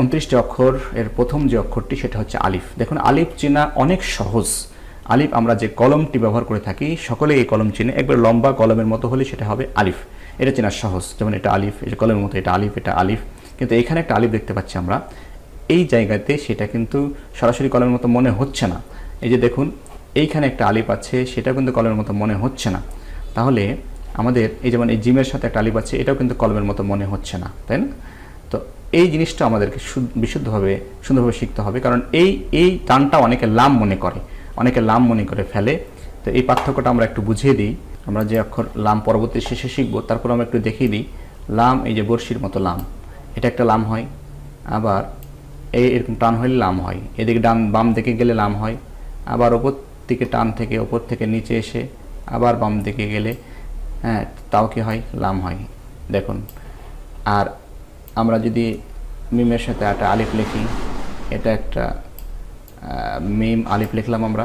উনত্রিশটি অক্ষর, এর প্রথম যে অক্ষরটি সেটা হচ্ছে আলিফ। দেখুন, আলিফ চেনা অনেক সহজ। আলিফ আমরা যে কলমটি ব্যবহার করে থাকি সকলে এই কলম চিনে। একবার লম্বা কলমের মতো হলে সেটা হবে আলিফ। এটা চেনা সহজ। যেমন এটা আলিফ এটা কলমের মতো এটা আলিফ এটা আলিফ। কিন্তু এখানে একটা আলিফ দেখতে পাচ্ছি আমরা। এই জায়গাতে সেটা কিন্তু সরাসরি কলমের মতো মনে হচ্ছে না। এই যে দেখুন, এইখানে একটা আলিফ আছে সেটা কিন্তু কলমের মতো মনে হচ্ছে না। তাহলে আমাদের এই যেমন এই জিমের সাথে একটা আলিফ আছে, এটাও কিন্তু কলমের মতো মনে হচ্ছে না, তাই না? এই জিনিসটা আমাদেরকে বিশুদ্ধভাবে, সুন্দরভাবে শিখতে হবে। কারণ এই এই টানটা অনেকে লাম মনে করে। অনেকে লাম মনে করে ফেলে। তো এই পার্থক্যটা আমরা একটু বুঝিয়ে দিই। আমরা যে অক্ষর লাম পরবর্তী শেষে শিখব, তারপর আমরা একটু দেখিয়ে দিই। লাম, এই যে বর্ষির মতো লাম। এটা একটা লাম হয়। আবার এই এরকম টান হলে লাম হয়। এদিকে ডান, বাম দিকে গেলে লাম হয়। আবার ওপর থেকে টান থেকে, ওপর থেকে নিচে এসে আবার বাম দিকে গেলে হ্যাঁ তাও কি হয়? লাম হয়। দেখুন। আর আমরা যদি মিমের সাথে একটা আলিফ লিখি, এটা একটা মিম আলিফ লিখলাম আমরা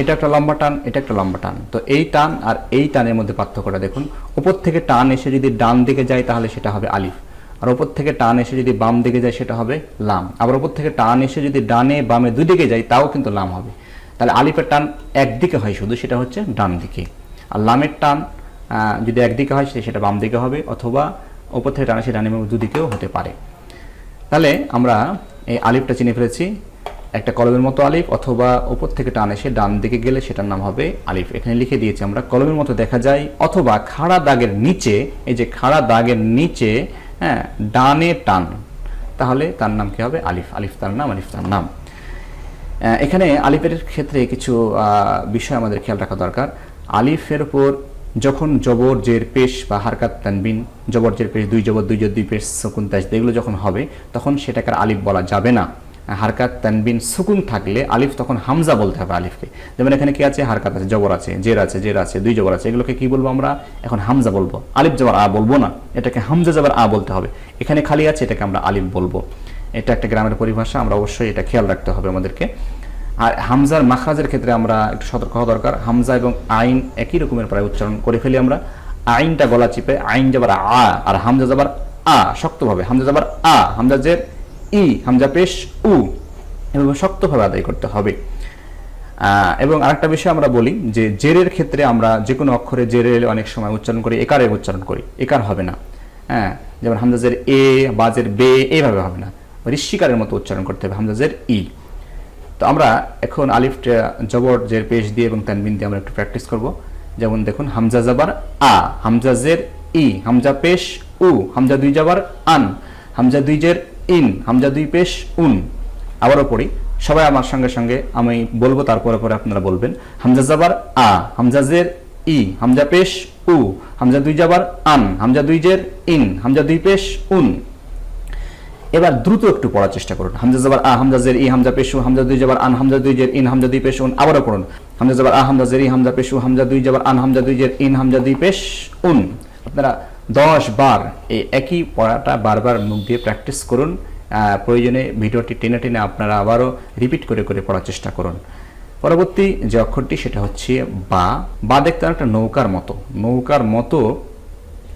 এটা একটা লম্বা টান, এটা একটা লম্বা টান। তো এই টান আর এই টানের মধ্যে পার্থক্যটা দেখুন। উপর থেকে টান এসে যদি ডান দিকে যায়, তাহলে সেটা হবে আলিফ। আর ওপর থেকে টান এসে যদি বাম দিকে যায়, সেটা হবে লাম। আবার ওপর থেকে টান এসে যদি ডানে বামে দুই দিকে যায়, তাও কিন্তু লাম হবে। তাহলে আলিফের টান একদিকে হয় শুধু, সেটা হচ্ছে ডান দিকে। আর লামের টান যদি একদিকে হয় সেটা বাম দিকে হবে, অথবা ওপর থেকে টান ডানে বামে দুদিকেও হতে পারে। তাহলে আমরা এই আলিফটা চিনে ফেলেছি। একটা কলমের মতো আলিফ অথবা ওপর থেকে টান এসে ডান দিকে গেলে সেটার নাম হবে আলিফ। এখানে লিখে দিয়েছি আমরা, কলমের মতো দেখা যায় অথবা খাড়া দাগের নিচে, এই যে খাড়া দাগের নিচে হ্যাঁ ডানে টান, তাহলে তার নাম কি হবে? আলিফ। আলিফ তার নাম, আলিফ তার নাম। এখানে আলিফের ক্ষেত্রে কিছু বিষয় আমাদের খেয়াল রাখা দরকার। আলিফের উপর যখন জবর জের পেশ বা হারকাত তানবিন জবর জের পেশ দুই, জবর দুই জের দুই পেশ সুকুন তাজ এগুলো যখন হবে, তখন সেটাকে আলিফ বলা যাবে না। হারকাত তানবিন সুকুন থাকলে আলিফ তখন হামজা বলতে হবে আলিফকে। যেমন এখানে কি আছে? হারকাত আছে, জবর আছে, জের আছে জের আছে, দুই জবর আছে, এগুলোকে কি বলব আমরা? এখন হামজা বলব। আলিফ জবর আ বলব না, এটাকে হামজা জবর আ বলতে হবে। এখানে খালি আছে, এটাকে আমরা আলিফ বলব। এটা একটা গ্রামের পরিভাষা, আমরা অবশ্যই এটা খেয়াল রাখতে হবে আমাদেরকে। আর হামজার মাখরাজের ক্ষেত্রে আমরা একটু সতর্ক হওয়া দরকার। হামজা এবং আইন একই রকমের প্রায় উচ্চারণ করে ফেলি আমরা। আইনটা গলা চিপে, আইন যাবার আ আর হামজা যাবার আ, শক্তভাবে। হামজা যাবার আ, হামজা জের ই, হামজা পেশ উ, এভাবে শক্তভাবে আদায় করতে হবে। এবং আরেকটা বিষয় আমরা বলি যে জেরের ক্ষেত্রে আমরা যে কোনো অক্ষরে জেরের অনেক সময় উচ্চারণ করি একারের উচ্চারণ করি। একার হবে না। হ্যাঁ যেমন হামজাজের এ বাজের বে, এভাবে হবে না। ঋষিকারের মতো উচ্চারণ করতে হবে হামজাজের ই। তো আমরা এখন আলিফটা জবর জের পেশ দিয়ে এবং তানবিন দিয়ে আমরা একটু প্র্যাকটিস করব। যেমন দেখুন, হামজা জাবার আ, হামজা জের ই, হামজা পেশ উ, হামজা দুই জাবার আন, হামজা দুই জের ইন, হামজা দুই পেশ উন। আবারও পড়ি। সবাই আমার সঙ্গে সঙ্গে আমি বলব, তারপরে পরে আপনারা বলবেন। হামজা জাবার আ, হামজা জের ই, হামজা পেশ উ, হামজা দুই জাবার আন, হামজা দুই জের ইন, হামজা দুই পেশ উন। এবার দ্রুত একটু পড়ার চেষ্টা করুন। হামজা জাবার আ, হামজা জের, ই, হামজা পেশু হামজা দুই জাবার আন, হামজা দুই জের, ইন, হামজা দুই পেশ উন আবারও পড়ুন। হামজা জাবার আ, হামজা জের, ই, হামজা পেশু, হামজা দুই জাবার আন, হামজা দুই জের, ইন, হামজা দুই পেশ উন আপনারা দশ বার এই একই পড়াটা বারবার মুখ দিয়ে প্র্যাকটিস করুন। প্রয়োজনে ভিডিওটি টেনে টেনে আপনারা আবারও রিপিট করে করে পড়ার চেষ্টা করুন। পরবর্তী যে অক্ষরটি, সেটা হচ্ছে বা। বা দেখতে একটা নৌকার মতো। নৌকার মতো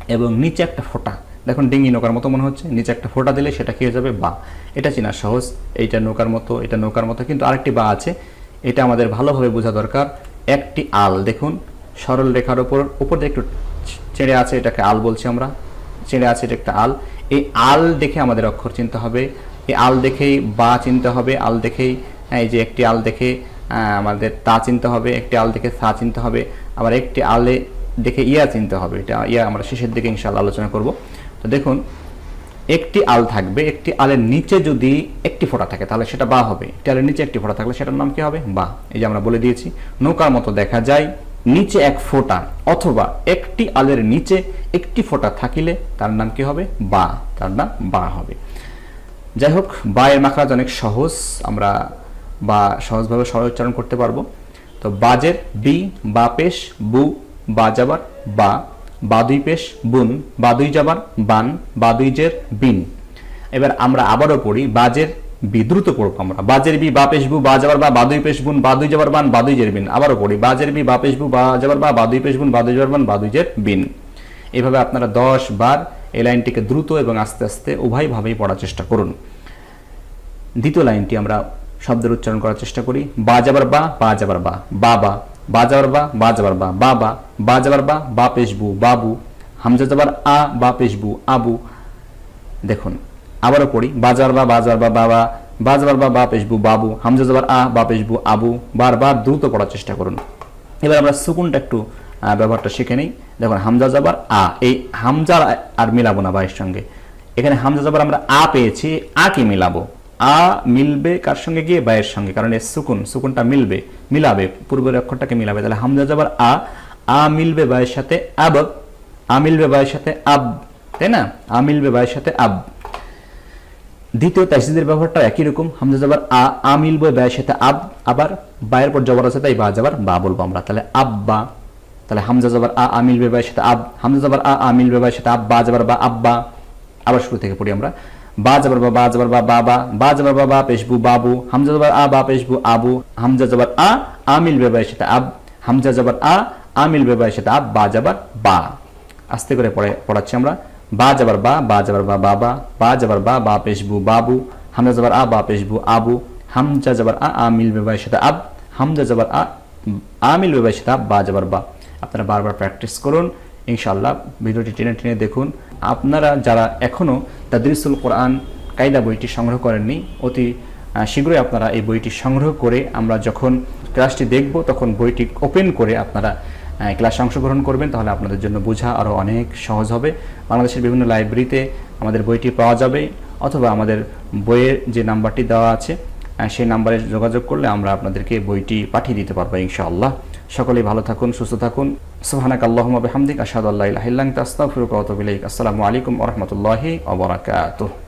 এবং নিচে একটা ফোঁটা। দেখুন ডিঙ্গি নৌকার মতো মনে হচ্ছে নিচে একটা ফোঁটা দিলে সেটা হয়ে যাবে বা এটা চেনা সহজ এইটা নৌকার মতো এটা নৌকার মতো কিন্তু আরেকটি বা আছে এটা আমাদের ভালোভাবে বোঝা দরকার। একটি আল দেখুন সরল রেখার ওপর উপর দিয়ে একটু চেড়ে আছে এটাকে আল বলছি আমরা চেড়ে আছে এটা একটা আল। এই আল দেখে আমাদের অক্ষর চিনতে হবে এই আল দেখেই বা চিনতে হবে আল দেখেই হ্যাঁ, এই যে একটি আল দেখে আমাদের তা চিনতে হবে একটি আল দেখে সা চিনতে হবে আবার একটি আলে দেখে ইয়া চিনতে হবে এটা ইয়া আমরা শেষের দিকে ইনশাল্লাহ আলোচনা করব। তো দেখুন, একটি আল থাকবে, একটি আলের নিচে যদি একটি ফোঁটা থাকে, তাহলে সেটা বা হবে। একটি আলের নিচে একটি ফোঁটা থাকলে সেটার নাম কি হবে? বা। এই যে আমরা বলে দিয়েছি, নৌকার মতো দেখা যায়, নিচে এক ফোঁটা অথবা একটি আলের নিচে একটি ফোঁটা থাকিলে তার নাম কি হবে? বা। তার নাম বা হবে। যাই হোক, বা এর মাখরাজ অনেক সহজ, আমরা বা সহজভাবে সহজ উচ্চারণ করতে পারব। তো বাজের, বি, বা পেশ, বু, বা যাবার, বা। বা দুই পেশ, বুন বা দুই যাবার বান বা দুই জের, বিন। এবার আমরা আবারও পড়ি বাজের বি দ্রুত পড়ব আমরা বাজের বি, বা পেশ বু, বা যাবার বা, বাদুই পেশ, বুন বা দুই যাবার বান বা দুই জের, বিন। আবারও পড়ি বাজের বি, বা পেশ বু, বা যাবার বা বা দুই পেশ, বুন বা দুই যাবার বান বা দুই জের, বিন। এভাবে আপনারা দশ বার এই লাইনটিকে দ্রুত এবং আস্তে আস্তে উভয়ভাবেই পড়ার চেষ্টা করুন। দ্বিতীয় লাইনটি আমরা শব্দের উচ্চারণ করার চেষ্টা করি। বা যাবার বা বা যাবার বা। বাবা বা বা বা যাবার বা বাবা বা যাবার বা বা পেশবু বাবু হামজা যাবার আ বা পেশবু আবু। দেখুন, আবারও পড়ি বাজার বা বাজার বা বাবা বাজার বা বা পেশবু বাবু হামজা যাবার আ বা পেশবু আবু। বারবার দ্রুত পড়ার চেষ্টা করুন। এবার আমরা সুকুনটা একটু ব্যবহারটা শিখে নিই। দেখুন হামজা যাবার আ, এই হামজা আর মিলাবো না বাইয়ের সঙ্গে। এখানে হামজা যাবার আমরা আ পেয়েছি, আ কি মিলাবো? আ মিলবে কার সঙ্গে? গিয়ে বায়ের সঙ্গে। কারণ এর সুকুন, সুকুনটা মিলবে, মিলাবে, পূর্বের অক্ষরটাকে মিলাবে। তাহলে হামজা যাবার আ আ মিলবে বায়ের সাথে আব, আ মিলবে বায়ের সাথে আব, তাই না? আ মিলবে বায়ের সাথে আব। দ্বিতীয় তাইসিদের ব্যবহারটা একই রকম। হামজা যাবার আ আ মিলবে ব্যয়ের সাথে আব, আবার বায়ের পর জবর আছে তাই বা যাবার বা বলব আমরা। তাহলে আব্বা, তাহলে হামজা যাবার আ আ মিলবে ব্যয়ের সাথে আব, হামজা যাবার আ আ মিলবে ব্যয়ের সাথে আব বা যাবার বা আব্বা। আবার শুরু থেকে পড়ি আমরা। বা যাবার বা বা যাবার বা বাবা বা বা পেশবু বাবু হামজা যাবার আ, বা পেশবু আবু হামজা যাবার আ আ মিলবে ব্যয়ের সাথে আব, হামজা যাবার আ আ মিলবে ব্যয়ের সাথে আব বা যাবার বা। আস্তে করে পড়ে, পড়াচ্ছি আমরা। বা যাবার বা বা যাবার বা বাবা বা যাবার বা বা পেশবু বাবু হামজা যাবার আ, বা পেশবু আবু হামজা যাবার আ আ মিল বেবাইয়ের সাথে আব, হামজা যাবার আ আ মিল বেবাইয়ের সাথে আব বা যাবার বা। আপনারা বারবার প্র্যাকটিস করুন। ইনশাআল্লাহ ভিডিওটি টেনে টেনে দেখুন। আপনারা যারা এখনও তাদরিসুল কোরআন কায়দা বইটি সংগ্রহ করেননি, অতি শীঘ্রই আপনারা এই বইটি সংগ্রহ করে আমরা যখন ক্লাসটি দেখব, তখন বইটি ওপেন করে আপনারা ক্লাসে অংশগ্রহণ করবেন, তাহলে আপনাদের জন্য বোঝা আরও অনেক সহজ হবে। বাংলাদেশের বিভিন্ন লাইব্রেরিতে আমাদের বইটি পাওয়া যাবে, অথবা আমাদের বইয়ের যে নাম্বারটি দেওয়া আছে সেই নাম্বারে যোগাযোগ করলে আমরা আপনাদেরকে বইটি পাঠিয়ে দিতে পারব ইনশাআল্লাহ। সকলেই ভালো থাকুন সুস্থ থাকুন। সুহানাক আল্লাহুম্মা বেহামদিক আসাদ আল্লাহ আসসালামু আলাইকুম রহমতুল্লাহ